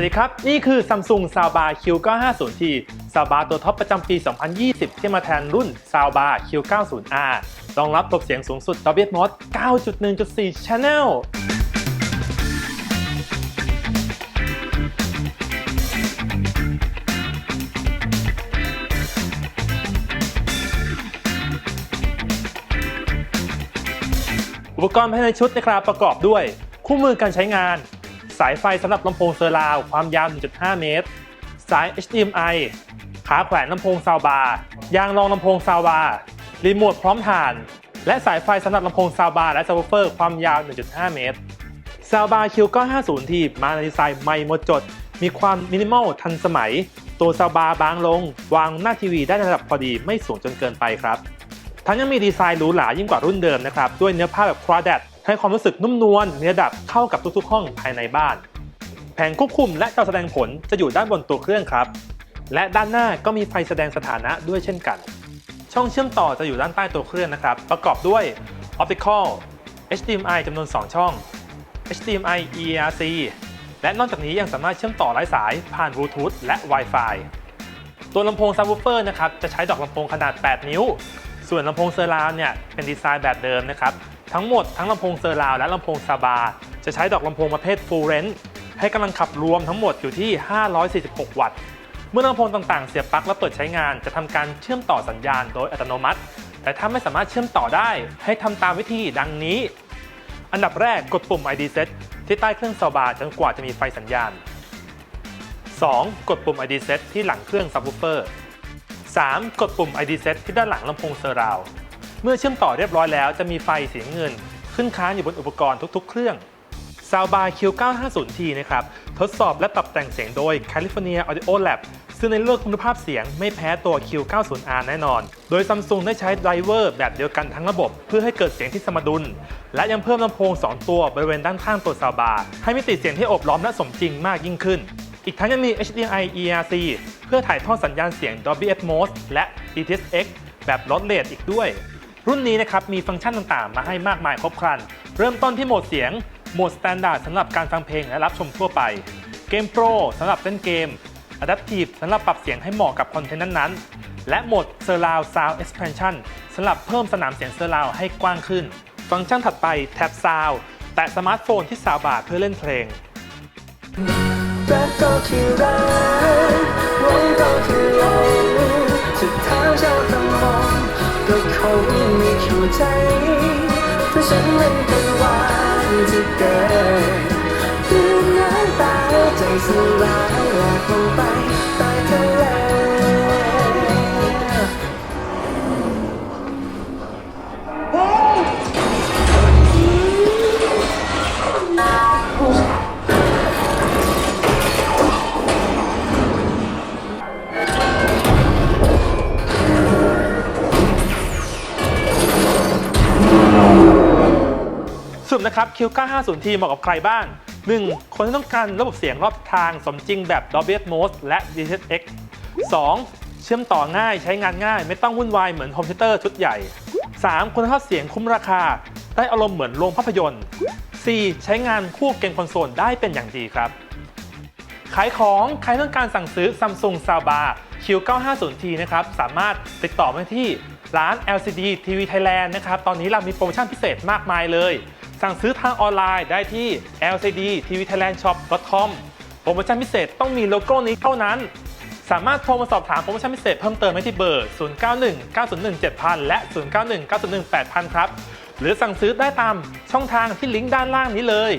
วัสดีครับ นี่คือ Samsung Soundbar Q950T Soundbar ตัวท็อปประจำปี 2020 ที่มาแทนรุ่น Soundbar Q90R รองรับระบบเสียงสูงสุด Dolby Atmos 9.1.4 Channel อุปกรณ์ภายในชุดนะครับประกอบด้วย คู่มือการใช้งาน สายไฟสำหรับลำโพงเซอร์ราว์ความยาว 1.5 เมตร สาย HDMI ขาแขวนลำโพงซาวบาร์ยางรองลำโพงซาวบาร์รีโมทพร้อมถ่าน และสายไฟสำหรับลำโพงซาวบาร์และซับวูเฟอร์ความยาว 1.5 เมตรซาวบาร์ Q950T มาในดีไซน์ใหม่หมดจด มีความมินิมอลทันสมัย ตัวซาวบาร์บางลง วางหน้าทีวีได้ในระดับพอดีไม่สูงจนเกินไปครับ ทั้งยังมีดีไซน์หรูหรายิ่งกว่ารุ่นเดิมนะครับ ด้วยเนื้อผ้าแบบคราดด ให้ความรู้สึกนุ่มนวลมีระดับเข้ากับทุกๆ ห้องภายในบ้าน แผงควบคุมและจอแสดงผลจะอยู่ด้านบนตัวเครื่องครับ และด้านหน้าก็มีไฟแสดงสถานะด้วยเช่นกัน ช่องเชื่อมต่อจะอยู่ด้านใต้ตัวเครื่องนะครับ ประกอบด้วย Optical HDMI จำนวน 2 ช่อง HDMI ERC และนอกจากนี้ยังสามารถเชื่อมต่อไร้สายผ่านบลูทูธและ Wi-Fi ตัวลำโพงซับวูเฟอร์นะครับจะใช้ดอกลำโพงขนาด 8 นิ้ว ส่วนลำโพงเซอร์ราวเนี่ยเป็นดีไซน์แบบเดิมนะครับ ทั้งหมดทั้งลำโพงเซอร์ราวและลำโพงซาบา จะใช้ดอกลำโพงประเภท Full Range ให้กำลังขับรวมทั้งหมดอยู่ที่ 546 วัตต์ เมื่อลำโพงต่างๆ เสียบปลั๊กและเปิดใช้งานจะทำการเชื่อมต่อสัญญาณโดยอัตโนมัติ แต่ถ้าไม่สามารถเชื่อมต่อได้ให้ทำตามวิธีดังนี้ อันดับแรกกดปุ่ม ID Set ที่ใต้เครื่องซาบาจนกว่าจะมีไฟสัญญาณ 2. กดปุ่ม ID Set ที่หลังเครื่อง Subwoofer 3. กดปุ่ม ID Set ที่ด้านหลังลำโพงเซอร์ราว์ เมื่อเชื่อมต่อเรียบร้อยแล้วจะมีไฟสีน้ำเงิน ขึ้นค้างอยู่บนอุปกรณ์ทุกๆ เครื่อง Soundbar Q950T นะครับ ทดสอบและปรับแต่งเสียงโดย California Audio Lab ซึ่งในเรื่องคุณภาพเสียงไม่แพ้ตัว Q90R แน่นอน โดย Samsung ได้ใช้ไดรเวอร์แบบเดียวกันทั้งระบบ เพื่อให้เกิดเสียงที่สมดุล และยังเพิ่มลำโพง 2 ตัวบริเวณด้านข้างตัว Soundbar ให้มิติเสียงที่อบล้อมและสมจริงมากยิ่งขึ้น อีกทั้งยังมี HDMI ERC เพื่อถ่ายทอดสัญญาณเสียง Dolby Atmos และ DTS:X แบบลดเลทอีกด้วย รุ่นนี้นะครับมีฟังก์ชันต่างๆ มาให้มากมายครบครัน เริ่มต้นที่โหมดเสียง โหมด Standard สำหรับการฟังเพลงและรับชมทั่วไปเกม Pro สำหรับเล่นเกม Adaptive สำหรับปรับเสียงให้เหมาะกับคอนเทนต์นั้นๆ และโหมด Surround Sound Expansion สำหรับเพิ่มสนามเสียง Surround ให้กว้างขึ้น ฟังก์ชันถัดไป Tap Sound แตะสมาร์ทโฟนที่ซาวบาร์เพื่อเล่นเพลงรักก็ที่รักไว้ก็คือไว้สุดท้ายเจ้าทำมองก็คง ใจเพราะฉันไม่เคยหวานจะเกิดดูน้ำตาใจสลายหลากลงไปใต้ทะเล ปนะครับ Q950T เหมาะกับใครบ้าง 1. คนที่ต้องการระบบเสียงรอบทางสมจริงแบบ Dolby Atmos และ DTS:X 2. เชื่อมต่อง่ายใช้งานง่าย ไม่ต้องวุ่นวายเหมือนโฮมเทเตอร์ชุดใหญ่ 3. คุณภาพเสียงคุ้มราคา ได้อารมณ์เหมือนโรงภาพยนตร์ 4. ใช้งานคู่เกมคอนโซลได้เป็นอย่างดีครับ ขายของใครต้องการสั่งซื้อ Samsung Soundbar Q950T นะครับ สามารถติดต่อมาที่ร้าน LCD TV Thailand นะครับ ตอนนี้เรามีโปรโมชั่นพิเศษมากมายเลย สั่งซื้อทางออนไลน์ได้ที่ LCD TV Thailand Shop com โปรโมชั่นพิเศษต้องมีโลโก้นี้เท่านั้น สามารถโทรมาสอบถามโปรโมชั่นพิเศษเพิ่มเติมได้ที่เบอร์ 0919017000 และ 0919018000 ครับ หรือสั่งซื้อได้ตามช่องทางที่ลิงก์ด้านล่างนี้เลย